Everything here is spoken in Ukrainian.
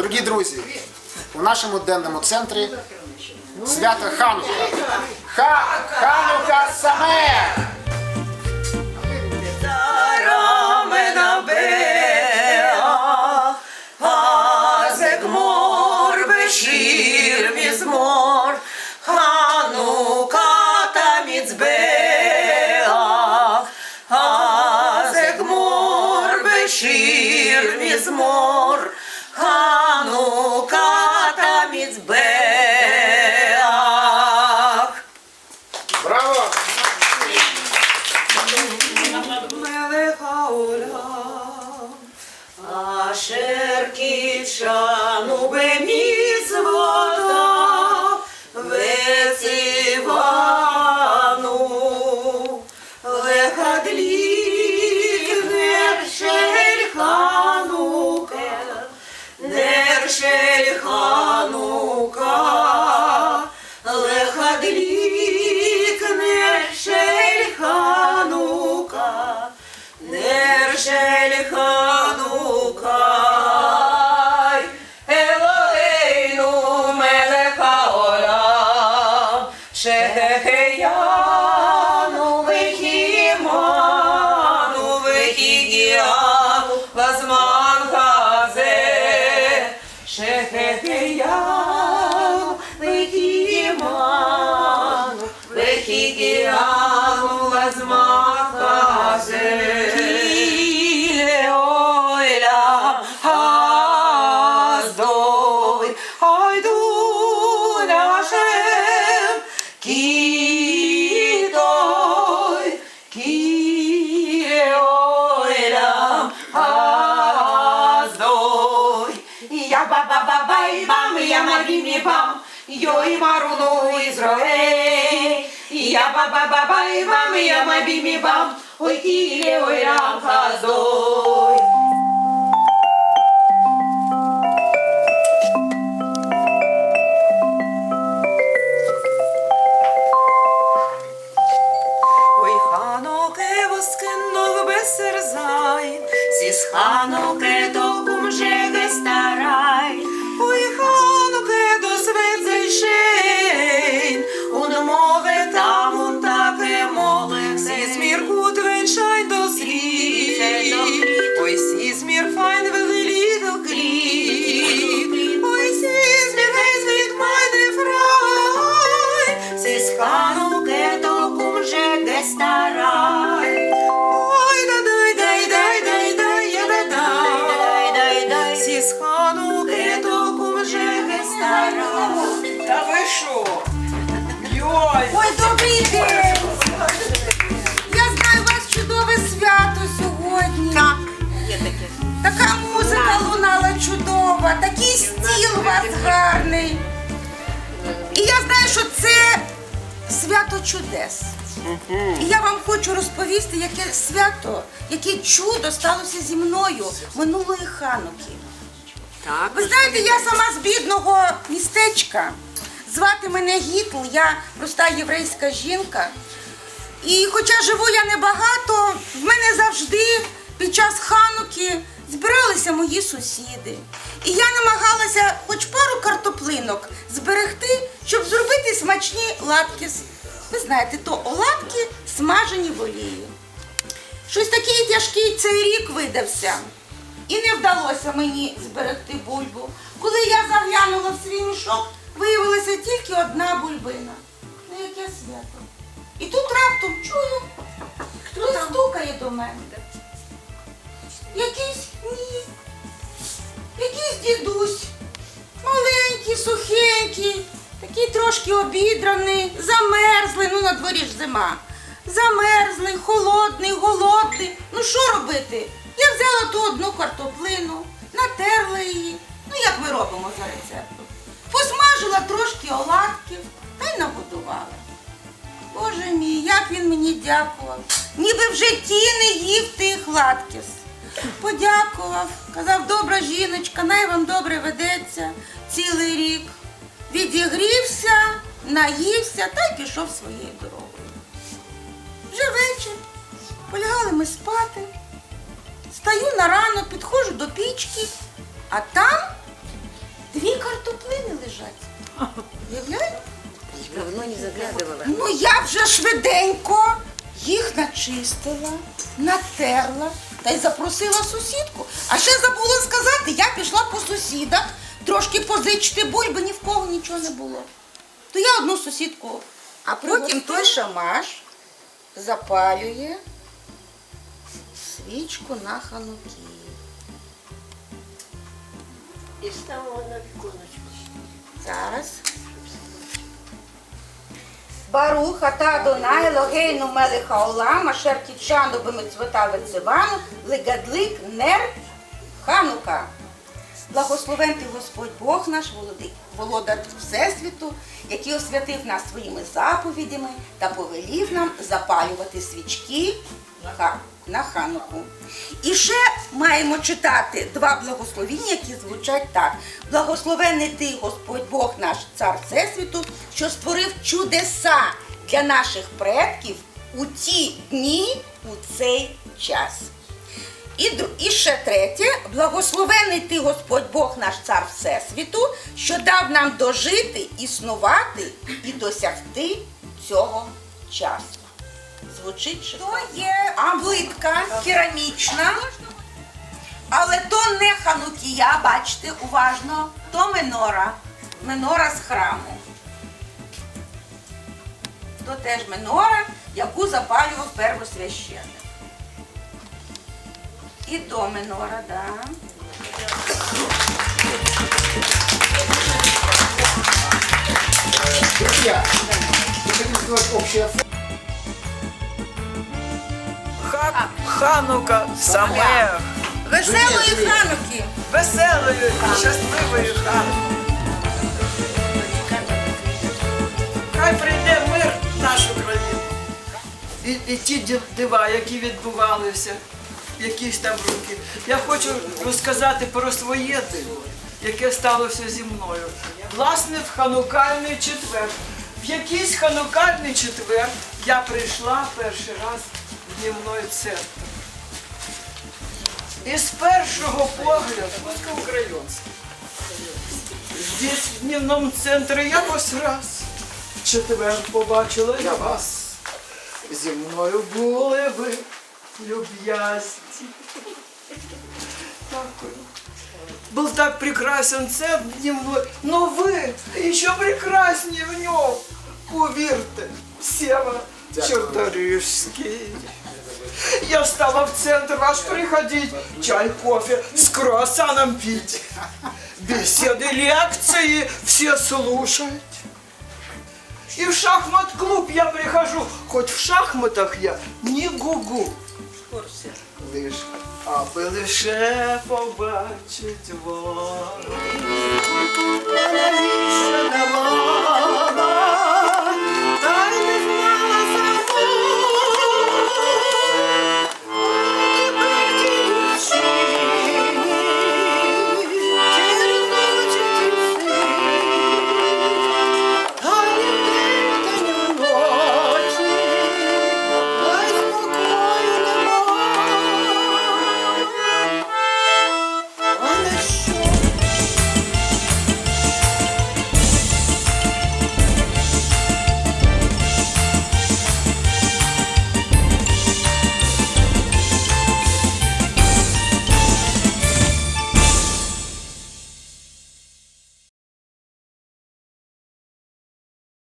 Дорогі друзі, у нашому денному центрі свято Ханука. Ха, Ханука саме! Шель ханукай, Елоейну мелеха ола, Шехехеяну вихіману вихігіа, Вазман хазе, Шехехеяну вихіману вихігіа, Вазман хазе. Галімі бам, йой маруну Ізраїль. Я баба баба і вам, я мабімі бам, ой тілі, ой рам хазой. Ой, добрий день! Я знаю, у вас чудове свято сьогодні. Так, Є таке. Така музика лунала чудова, такий стіл у вас гарний. І я знаю, що це свято чудес. І я вам хочу розповісти, яке свято, яке чудо сталося зі мною минулої хануки. Так. Ви знаєте, я сама з бідного містечка. Звати мене Гітл, я проста єврейська жінка. І хоча живу я небагато, в мене завжди під час хануки збиралися мої сусіди. І я намагалася хоч пару картоплинок зберегти, щоб зробити смачні лапки. Ви знаєте, то оладки смажені в олії. Щось такий тяжкий цей рік видався. І не вдалося мені зберегти бульбу. Коли я заглянула в свій мішок, виявилася тільки одна бульбина. Ну яке свято. І тут раптом чую, хтось стукає до мене. Якийсь ні. Якийсь дідусь. Маленький, сухенький, такий трошки обідраний, замерзлий, ну на дворі ж зима. Замерзлий, холодний, голодний. Ну що робити? Я взяла ту одну картоплину, натерла її. Ну як ми робимо за рецептом? Посмажила трошки оладків та й нагодувала. Боже мій, як він мені дякував. Ніби в житті не їв тих латкіс. Подякував, казав, добра жіночка, най вам добре ведеться цілий рік. Відігрівся, наївся та й пішов своєю дорогою. Вже вечір. Полягали ми спати. Стаю на ранок, підходжу до пічки, а там Ну я вже швиденько їх начистила, натерла та й запросила сусідку. А ще забула сказати, я пішла по сусідах, трошки позичити бульби, ні в кого нічого не було. То я одну сусідку. А потім той шамаш запалює свічку на ханукі. І ставила на віконечко. Зараз. Барух та Адонай логейну мелиха олама, ашер кітчану бемецвота вецивану, легадлик нер ханука. Благословен ти Господь Бог наш, володар Всесвіту, який освятив нас своїми заповідями та повелів нам запалювати свічки ха- на хануку. І ще маємо читати два благословіння, які звучать так: Благословений ти, Господь Бог наш, цар Всесвіту, що створив чудеса для наших предків у ті дні, у цей час. І, і ще третє, благословений ти Господь Бог наш цар Всесвіту, що дав нам дожити, існувати і досягти цього часу. Звучить що то є плитка керамічна, але то не ханукія, бачите, уважно, то менора. Менора з храму. То теж менора, яку запалював первосвященник. І до минора, да. Друзья, хотим сделать общее Ханука Самех. Веселої хануки! Веселої, щасливої Хануки. Хай прийде мир в нашу країну. І, і ті дива, які відбувалися, якісь там роки. Я хочу розказати про своє диво, яке сталося зі мною. Власне, в ханукальний четвер. В якийсь ханукальний четвер я прийшла перший раз в днівний центр. І з першого погляду, український, здесь в дневному центрі якось раз в четвер побачила я вас. Зі мною були ви люб'язні. Был так прекрасен центр дневной, но вы еще прекраснее в нем. Уверьте, Сева Черторижский. Я стала в центр ваш приходить, чай, кофе с круассаном пить. Беседы, лекции все слушать. И в шахмат-клуб я прихожу, хоть в шахматах я не гугу. Лиш, аби лише побачить вас. Навіщо не вона